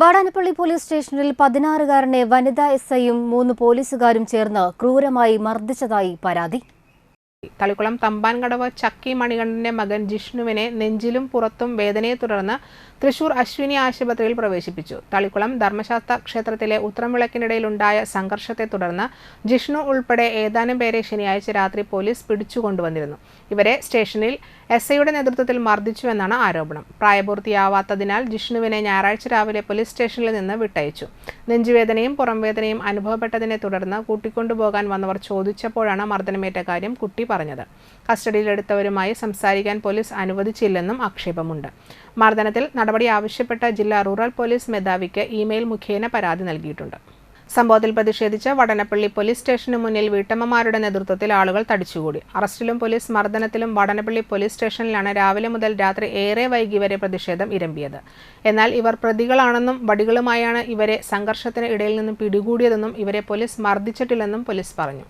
Vadanappally police സ്റ്റേഷനിൽ പതിനാറുകാരനെ വനിതാ എസ്ഐയും മൂന്ന് പോലീസുകാരും ചേർന്ന് ക്രൂരമായി മർദ്ദിച്ചതായി പരാതി. തളിക്കുളം തമ്പാൻകടവ് ചക്കി മണികണ്ഠന്റെ മകൻ ജിഷ്ണുവിനെ നെഞ്ചിലും പുറത്തും വേദനയെ തുടർന്ന് തൃശൂർ അശ്വിനി ആശുപത്രിയിൽ പ്രവേശിപ്പിച്ചു. തളിക്കുളം ധർമ്മശാസ്ത്ര ക്ഷേത്രത്തിലെ ഉത്രംവിളക്കിനിടയിലുണ്ടായ സംഘർഷത്തെ തുടർന്ന് ജിഷ്ണു ഉൾപ്പെടെ ഏതാനും പേരെ ശനിയാഴ്ച രാത്രി പോലീസ് പിടിച്ചുകൊണ്ടുവന്നിരുന്നു ഇവരെ സ്റ്റേഷനിൽ എസ് ഐയുടെ നേതൃത്വത്തിൽ മർദ്ദിച്ചുവെന്നാണ് ആരോപണം. പ്രായപൂർത്തിയാവാത്തതിനാൽ ജിഷ്ണുവിനെ ഞായറാഴ്ച രാവിലെ പോലീസ് സ്റ്റേഷനിൽ നിന്ന് വിട്ടയച്ചു. നെഞ്ചുവേദനയും പുറംവേദനയും അനുഭവപ്പെട്ടതിനെ തുടർന്ന് കൂട്ടിക്കൊണ്ടുപോകാൻ വന്നവർ ചോദിച്ചപ്പോഴാണ് മർദ്ദനമേറ്റ കാര്യം കുട്ടി പറഞ്ഞത്. കസ്റ്റഡിയിലെടുത്തവരുമായി സംസാരിക്കാൻ പോലീസ് അനുവദിച്ചില്ലെന്നും ആക്ഷേപമുണ്ട്. മർദ്ദനത്തിൽ നടപടി ആവശ്യപ്പെട്ട ജില്ലാ റൂറൽ പോലീസ് മേധാവിക്ക് ഇമെയിൽ മുഖേന പരാതി നൽകിയിട്ടുണ്ട്. സംഭവത്തിൽ പ്രതിഷേധിച്ച് വടനപ്പള്ളി പോലീസ് സ്റ്റേഷന് മുന്നിൽ വീട്ടമ്മമാരുടെ നേതൃത്വത്തിൽ ആളുകൾ തടിച്ചുകൂടി. അറസ്റ്റിലും പോലീസ് മർദ്ദനത്തിലും വടനപ്പള്ളി പോലീസ് സ്റ്റേഷനിലാണ് രാവിലെ മുതൽ രാത്രി ഏറെ വൈകി വരെ പ്രതിഷേധം ഇരമ്പിയത്. എന്നാൽ ഇവർ പ്രതികളാണെന്നും വടികളുമായാണ് ഇവരെ സംഘർഷത്തിന് ഇടയിൽ നിന്നും പിടികൂടിയതെന്നും ഇവരെ പോലീസ് മർദ്ദിച്ചിട്ടില്ലെന്നും പോലീസ് പറഞ്ഞു.